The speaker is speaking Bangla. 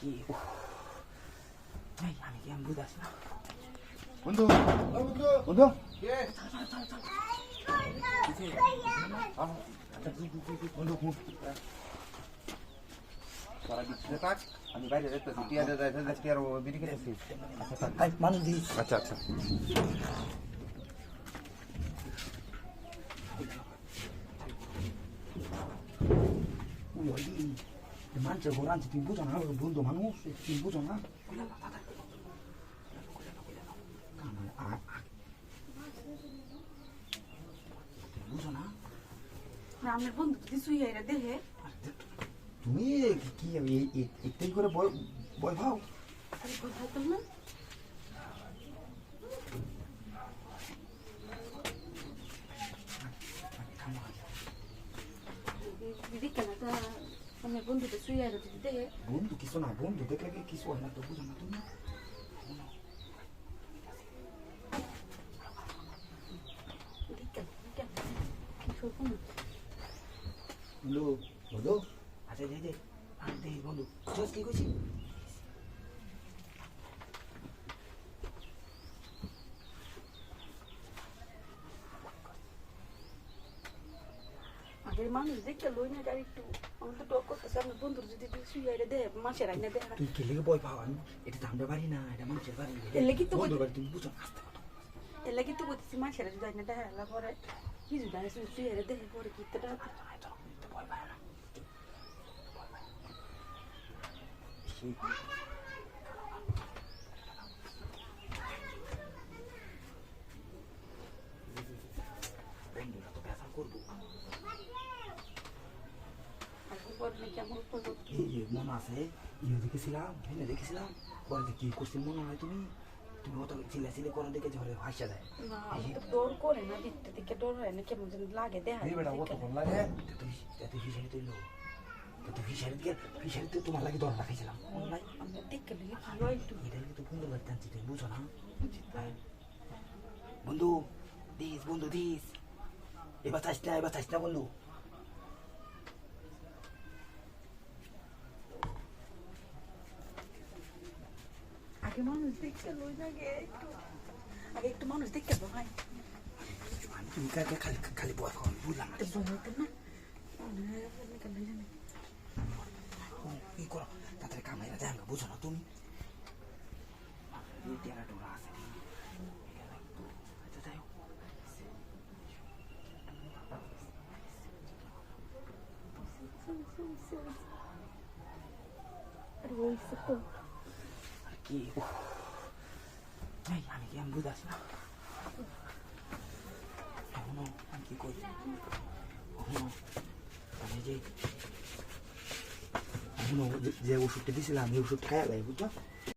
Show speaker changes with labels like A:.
A: কি আমি কি আমি বুঝতে না
B: বন্ধু বন্ধু
A: বন্ধু
B: আমি বাইরে যাইতেছি টিয়া দে যাইতে আর বিড়ি খেতেছি আচ্ছা আচ্ছা
A: এই মানুষের ঘর আনছে তুমি বুঝো না ওই বন্ধু মানুষ তুমি বুঝো না কামাল, আ- আ- তুমি বুঝো না
C: বন্ধু এরা দেহে
A: তুমি কি- কি এই- একটু করে বয় বয় ভাও
C: আরে কোথায় তো না বন্ধুটা শুয়ে এরা যদি দেখে
A: বন্ধু কিছু না বন্ধু দেখলে কি কিছু হয় না তো বুঝো না তুমি বন্ধু বন্ধু আচ্ছা যে যে আর দেখ বন্ধু জোস কি কইছি
C: আগের মানুষ দেখতে লই না একটু। আমার তো টক করতেছে আমার বন্ধুর যদি শুয়ে এরা দেহে মাসের আইনা দেহে
A: তুই কে বই পাও এটা তো আমরা বাড়ি না এটা মানুষের বাড়ি।
C: এর লেগেই তো
A: বন্ধুর। বাড়ি তুমি বুঝো না আস্তে কথা
C: তো বলতেছি মাসের যদি আইনা দেহে এলা পরে কি যদি আইনা শুয়ে এরা দেহে পরে কি তো
A: ভয় পায় না। বন্ধুরা তো ব্যথা করব।
C: আগে পরে করব?
A: মনে আছে ইয়ে দেখেছিলাম হেনে দেখেছিলাম পরে কি করছি মনে হয় তুমি? তুমি অত চিল্লা চিল্লা দেখে ঝরে হাসা দেয়।
C: না আমি তো ডর করে না দিতে দিকে ডর হয় না কেমন যেন লাগে দেখা
B: বেটা কত কোন লাগে
A: তুই এত ফিসারি তুইলো তো ফিসারি দিকে তোমার লাগে দর রাখাইছিলাম অনলাইন
C: আমরা দেখে দিলে কি একটু
A: এটা লিখে বন্ধু বাড়িতে আনছি তুমি বুঝো না। বন্ধু দিস বন্ধু দিস। এবার চাইস না এবার চাইস না বন্ধু।
C: আগে মানুষ দেখতে লই না গে একটু। আগে একটু মানুষ দেখতে ভাই।
A: তুমি কাকে খালি খালি বয় খাওয়া বুঝলাম না।
C: তো না।
A: কি করো তাড়াতাড়ি কামাইরা দেয় বুঝো না তুমি। টেরা টোরা আছে। আচ্ছা হোক
C: আরে ওই তো
A: আর কি আমি কি আমি বুঝতে না এখনও আমি কি করি এখনও আমি যে এখনও যে- ওষুধটা দিয়েছিলাম এই ওষুধ খাইয়া যায় বুঝছ